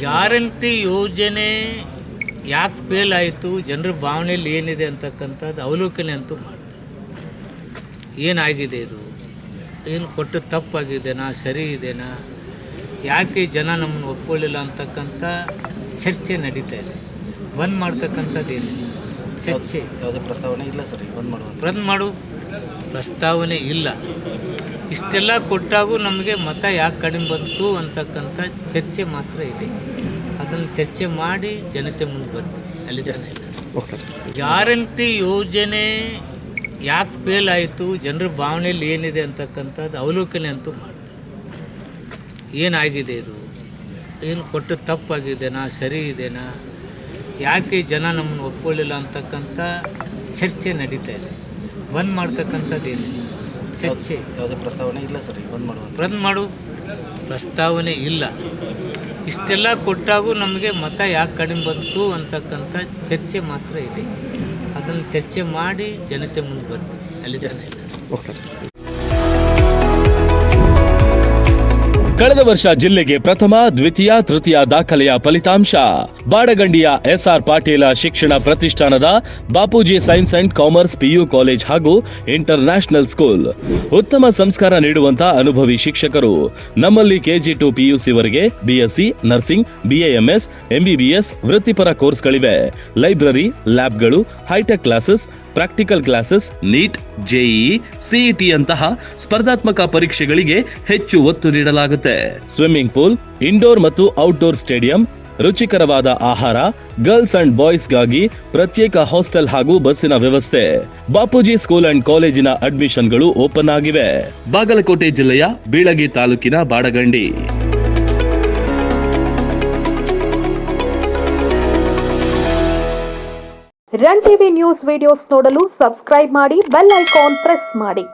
Guarantee ಯೋಜನೆ ಯಾಕೆ fail ಆಯಿತು? ಜನರ ಭಾವನೆಯಲ್ಲಿ ಏನಿದೆ ಅಂತಕ್ಕಂಥದ್ದು ಅವಲೋಕನೆ ಅಂತೂ ಮಾಡ್ತಾರೆ. ಏನಾಗಿದೆ ಇದು? ಏನು ಕೊಟ್ಟು ತಪ್ಪಾಗಿದೆನಾ? ಸರಿ ಇದೆನಾ? ಯಾಕೆ ಜನ ನಮ್ಮನ್ನು ಒಪ್ಕೊಳ್ಳಿಲ್ಲ ಅಂತಕ್ಕಂಥ ಚರ್ಚೆ ನಡೀತಾ ಇದೆ. ಬಂದ್ ಮಾಡ್ತಕ್ಕಂಥದ್ದು ಏನಿಲ್ಲ. ಚರ್ಚೆ. ಯಾವುದೇ ಪ್ರಸ್ತಾವನೆ ಇಲ್ಲ ಸರ್ ಬಂದ್ ಮಾಡುವ ಬಂದ್ ಮಾಡು ಪ್ರಸ್ತಾವನೆ ಇಲ್ಲ. ಇಷ್ಟೆಲ್ಲ ಕೊಟ್ಟಾಗೂ ನಮಗೆ ಮತ ಯಾಕೆ ಕಡಿಮೆ ಬಂತು ಅಂತಕ್ಕಂಥ ಚರ್ಚೆ ಮಾತ್ರ ಇದೆ. ಅದನ್ನು ಚರ್ಚೆ ಮಾಡಿ ಜನತೆ ಮುಂದೆ ಬರ್ತೀವಿ ಅಲ್ಲಿ. ಗ್ಯಾರಂಟಿ ಯೋಜನೆ ಯಾಕೆ ಫೇಲ್ ಆಯಿತು ಜನರ ಭಾವನೆಯಲ್ಲಿ ಏನಿದೆ ಅಂತಕ್ಕಂಥದ್ದು ಅವಲೋಕನೆ ಅಂತೂ ಮಾಡ್ತಾರೆ. ಏನಾಗಿದೆ ಇದು? ಏನು ಕೊಟ್ಟು ತಪ್ಪಾಗಿದೆನಾ? ಸರಿ ಇದೆನಾ? ಯಾಕೆ ಜನ ನಮ್ಮನ್ನು ಒಪ್ಕೊಳ್ಳಿಲ್ಲ ಅಂತಕ್ಕಂಥ ಚರ್ಚೆ ನಡೀತಾ ಇದೆ. ಬಂದ್ ಮಾಡ್ತಕ್ಕಂಥದ್ದು ಏನಿಲ್ಲ. ಚರ್ಚೆ ಯಾವುದೇ ಪ್ರಸ್ತಾವನೆ ಇಲ್ಲ ಸರ್ ಬಂದ್ ಮಾಡುವ ಬಂದ್ ಮಾಡು. ಪ್ರಸ್ತಾವನೆ ಇಲ್ಲ. ಇಷ್ಟೆಲ್ಲ ಕೊಟ್ಟಾಗೂ ನಮಗೆ ಮತ ಯಾಕೆ ಕಡಿಮೆ ಬಂತು ಅಂತಕ್ಕಂಥ ಚರ್ಚೆ ಮಾತ್ರ ಇದೆ. ಅದನ್ನು ಚರ್ಚೆ ಮಾಡಿ ಜನತೆ ಮುಂದೆ ಬರ್ತೀವಿ ಅಲ್ಲಿ ಜನ ಇಲ್ಲ. ಕಳೆದ ವರ್ಷ ಜಿಲ್ಲೆಗೆ ಪ್ರಥಮ ದ್ವಿತೀಯ ತೃತೀಯ ದಾಖಲೆಯ ಫಲಿತಾಂಶ. ಬಾಡಗಂಡಿಯ ಎಸ್ಆರ್ ಪಾಟೀಲ ಶಿಕ್ಷಣ ಪ್ರತಿಷ್ಠಾನದ Bapuji science and commerce PU college ಹಾಗೂ ಇಂಟರ್ ಸ್ಕೂಲ್. ಉತ್ತಮ ಸಂಸ್ಕಾರ ನೀಡುವಂತಹ ಅನುಭವಿ ಶಿಕ್ಷಕರು. ನಮ್ಮಲ್ಲಿ ಕೆಜಿ ಟು ಪಿಯುಸಿ ವರೆಗೆ ಬಿಎಸ್ಸಿ, ನರ್ಸಿಂಗ್, ಬಿಎಎಂಎಸ್, ಎಂಬಿಬಿಎಸ್ ವೃತ್ತಿಪರ ಕೋರ್ಸ್ಗಳಿವೆ. Library, ಲ್ಯಾಬ್ಗಳು, hitech classes, practical classes, NEET, JEE, CET ಅಂತಹ ಸ್ಪರ್ಧಾತ್ಮಕ ಪರೀಕ್ಷೆಗಳಿಗೆ ಹೆಚ್ಚು ಒತ್ತು ನೀಡಲಾಗುತ್ತೆ. ಸ್ವಿಮ್ಮಿಂಗ್ ಪೂಲ್, ಇಂಡೋರ್ ಮತ್ತು ಔಟ್ಡೋರ್ ಸ್ಟೇಡಿಯಂ ರುಚಿಕರವಾದ ಆಹಾರ, ಗರ್ಲ್ಸ್ ಅಂಡ್ ಬಾಯ್ಸ್ಗಾಗಿ ಪ್ರತ್ಯೇಕ ಹಾಸ್ಟೆಲ್ ಹಾಗೂ ಬಸ್ಸಿನ ವ್ಯವಸ್ಥೆ. ಬಾಪೂಜಿ ಸ್ಕೂಲ್ ಅಂಡ್ ಕಾಲೇಜಿನ ಅಡ್ಮಿಷನ್ಗಳು ಓಪನ್ ಆಗಿವೆ. ಬಾಗಲಕೋಟೆ ಜಿಲ್ಲೆಯ ಬೀಳಗಿ ತಾಲೂಕಿನ Badagandi. Run TV news videos ನೋಡಲು ಸಬ್ಸ್ಕ್ರೈಬ್ ಮಾಡಿ ಬೆಲ್ ಐಕಾನ್ ಪ್ರೆಸ್ ಮಾಡಿ.